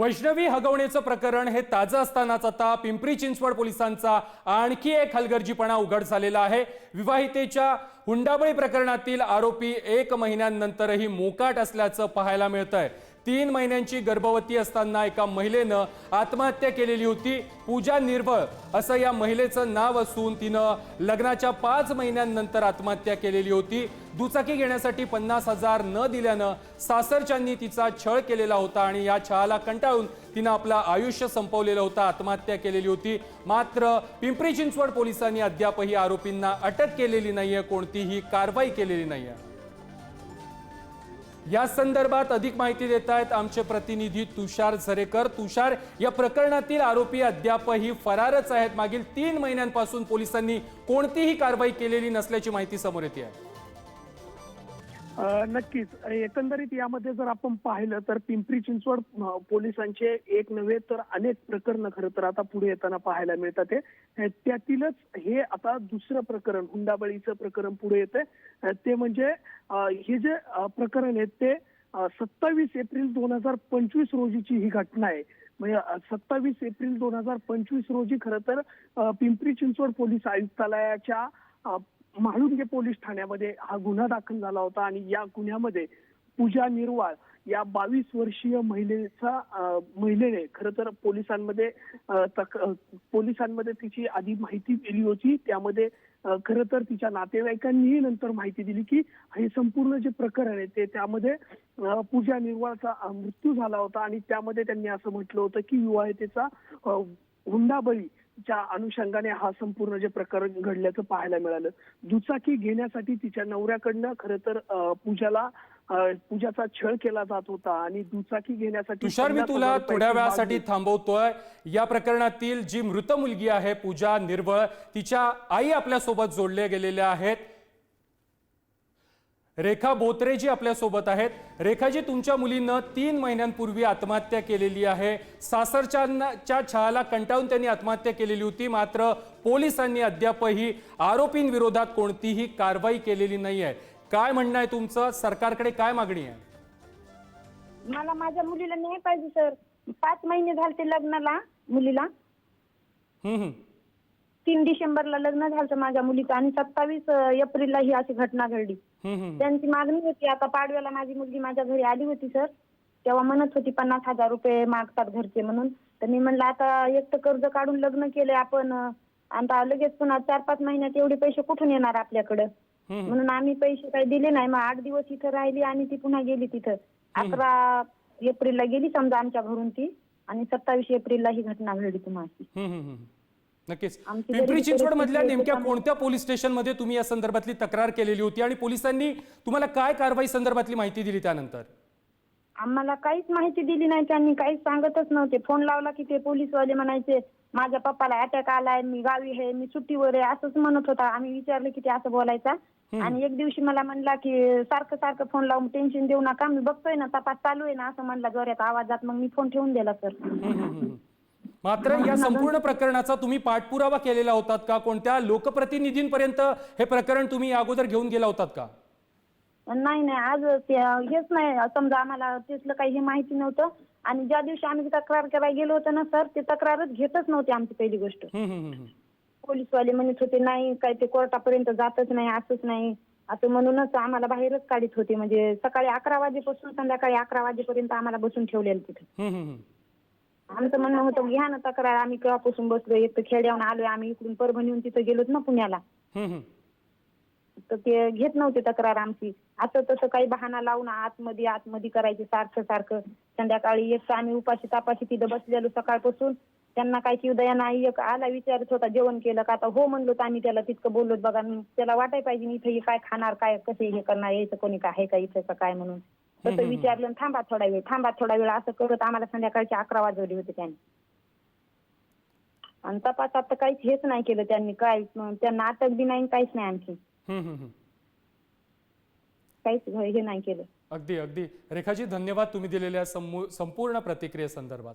वैष्णवी हगवण्याचं प्रकरण हे ताजं असतानाच आता पिंपरी चिंचवड पोलिसांचा आणखी एक हलगर्जीपणा उघड झालेला आहे. विवाहितेच्या हुंडाबळी प्रकरणातील आरोपी एक महिन्यानंतरही मोकाट असल्याचं पाहायला मिळतंय. तीन महिन्यांची गर्भवती असताना एका महिलेनं आत्महत्या केलेली होती. पूजा निर्भळ असं या महिलेचं नाव असून तिनं लग्नाच्या पाच महिन्यांनंतर आत्महत्या केलेली होती. दुचाकी घेण्यासाठी पन्नास हजार न दिल्यानं सासरच्यांनी तिचा छळ केलेला होता आणि या छळाला कंटाळून तिनं आपलं आयुष्य संपवलेलं होतं. आत्महत्या केलेली होती. मात्र पिंपरी चिंचवड पोलिसांनी अद्यापही आरोपींना अटक केलेली नाहीये कोणतीही कारवाई केलेली नाहीये. या संदर्भात अधिक माहिती देत आहेत आमचे प्रतिनिधी तुषार झरेकर. तुषार या प्रकरणातील आरोपी अद्यापही फरारच आहेत. मागील तीन महिन्यांपासून पोलिसांनी कोणतीही कारवाई केलेली नसल्याची माहिती समोर येते आहे. नक्कीच. एकंदरीत यामध्ये जर आपण पाहिलं तर पिंपरी चिंचवड पोलिसांचे एक नव्हे तर अनेक प्रकरण खरं तर आता पुढे येताना पाहायला मिळतात त्यातीलच हे आता दुसरं प्रकरण हुंडाबळीचं प्रकरण पुढे येते ते म्हणजे हे जे प्रकरण आहे ते सत्तावीस एप्रिल दोन हजार पंचवीस रोजीची ही घटना आहे. म्हणजे सत्तावीस एप्रिल दोन हजार पंचवीस रोजी खरं तर पिंपरी चिंचवड पोलीस आयुक्तालयाच्या म्हाळुंगे पोलीस ठाण्यामध्ये हा गुन्हा दाखल झाला होता आणि या गुन्ह्यामध्ये पूजा निर्वाळ या बावीस वर्षीय महिलेचा महिलेने खरं तर पोलिसांमध्ये पोलिसांमध्ये तिची आधी माहिती दिली होती. त्यामध्ये खरं तर तिच्या नातेवाईकांनीही नंतर माहिती दिली की हे संपूर्ण जे प्रकरण आहे ते त्यामध्ये पूजा निर्वाळचा मृत्यू झाला होता आणि त्यामध्ये त्यांनी असं म्हटलं होतं की विवाहितेचा हुंडाबळी च्या अनुषंगाने हा संपूर्ण जे प्रकरण घडल्याचं पाहायला मिळालं. दुचाकी घेण्यासाठी तिच्या नवऱ्याकडनं खरं तर पूजाला पूजाचा छळ केला जात होता आणि दुचाकी घेण्यासाठी तुषार मी 50,000 तुला थोड्या वेळासाठी थांबवतोय. या प्रकरणातील जी मृत मुलगी आहे पूजा निर्बळ तिच्या आई आपल्यासोबत जोडले गेलेल्या आहेत. रेखा बोत्रे जी आपल्यासोबत आहेत. रेखाजी तुमच्या मुलीनं तीन महिन्यांपूर्वी आत्महत्या केलेली आहे. सासरच्या छळाला कंटाळून त्यांनी आत्महत्या केलेली होती. मात्र पोलिसांनी अद्यापही आरोपींविरोधात कोणतीही कारवाई केलेली नाही आहे काय म्हणणं आहे तुमचं? सरकारकडे काय मागणी आहे? मला माझ्या मुलीला न्याय पाहिजे सर. पाच महिने झालते लग्नाला मुलीला. हम्म. तीन डिसेंबरला लग्न झालं माझ्या मुलीचं आणि सत्तावीस एप्रिलला ही अशी घटना घडली. त्यांची मागणी होती आता पाडव्याला माझी मुलगी माझ्या घरी आली होती सर. तेव्हा म्हणत होती पन्नास हजार रुपये मागतात घरचे म्हणून. तर मी म्हणलं आता एक तर कर्ज काढून लग्न केलंय आपण आता लगेच पुन्हा चार पाच महिन्यात एवढे पैसे कुठून येणार आपल्याकडं. म्हणून आम्ही पैसे काही दिले नाही. मग आठ दिवस इथं राहिली आणि ती पुन्हा गेली तिथं. अकरा एप्रिलला गेली समजा आमच्या घरून ती आणि सत्तावीस एप्रिलला ही घटना घडली तुम्हाला. नक्कीच. पिंपरी चिंचवड मधल्या नेमक्या कोणत्या पोलीस स्टेशनमध्ये तुम्ही या संदर्भातली तक्रार केलेली होती आणि पोलिसांनी तुम्हाला काय कारवाई संदर्भातली माहिती दिली त्यानंतर? आम्हाला काहीच माहिती दिली नाही त्यांनी काहीच सांगतच नव्हते. फोन लावला की ते पोलीसवाले म्हणायचे माझ्या पप्पाला अटॅक आलाय मी गावी आहे मी सुट्टीवर आहे असंच म्हणत होता. आम्ही विचारलं की ते असं बोलायचा. आणि एक दिवशी मला म्हणला की सारखं सारखं फोन लावून टेन्शन देऊ नका मी बघतोय ना तपास चालू आहे ना असं म्हणला जोऱ्यात आवाजात. मग मी फोन ठेवून दिला सर. मात्र या संपूर्ण प्रकरणाचा तुम्ही पाठपुरावा केलेला होतात का? कोणत्या लोकप्रतिनिधींपर्यंत हे प्रकरण तुम्ही अगोदर घेऊन गेला होतात का? नाही नाही. आज हेच नाही. समजा आम्हाला त्यातलं काही हे माहिती नव्हतं. आणि ज्या दिवशी आम्ही तक्रार करायला गेलो होतो ना सर ते तक्रारच घेतच नव्हते आमची पहिली गोष्ट. पोलीसवाले म्हणत होते नाही काय ते कोर्टापर्यंत जातच नाही असंच नाही. असं म्हणूनच आम्हाला बाहेरच काढीत होते. म्हणजे सकाळी अकरा वाजेपासून संध्याकाळी अकरा वाजेपर्यंत आम्हाला बसून ठेवलेलं तिथे. आमचं म्हणणं होतं घ्या ना तक्रार आम्ही केव्हापासून बसलो एक तर खेड्यावरून आलोय आम्ही इकडून परभणीहून तिथं गेलोत ना पुण्याला. हम्म, हम्म. तर ते घेत नव्हते तक्रार आमची. असं तसं काही बहाणा लावून आतमध्ये आतमध्ये करायचे सारखं सारखं. संध्याकाळी एक तर आम्ही उपाशी तापाशी तिथं बसलेलो सकाळपासून. त्यांना काही उदया नाही. एक आला विचारत होता जेवण केलं का? आता हो म्हणलो तर आम्ही त्याला तितकं बोललो बघा. मी त्याला वाटाय पाहिजे इथे हे काय खाणार काय कसे हे करणार? यायचं कोणी काय आहे का इथं का काय? म्हणून. तसं विचारलं आणि थांबा थोडा वेळ थांबा थोडा वेळ असं करत आम्हाला संध्याकाळचे अकरा वाजवले होते त्यांनी. आणि तपासात तर काहीच हेच नाही केलं त्यांनी काय त्यांना अटक बी नाही काहीच नाही आणखी. हम्म, हम्म, हम्म. काहीच हे नाही केलं. अगदी अगदी. रेखाजी धन्यवाद तुम्ही दिलेल्या संपूर्ण प्रतिक्रियेसंदर्भात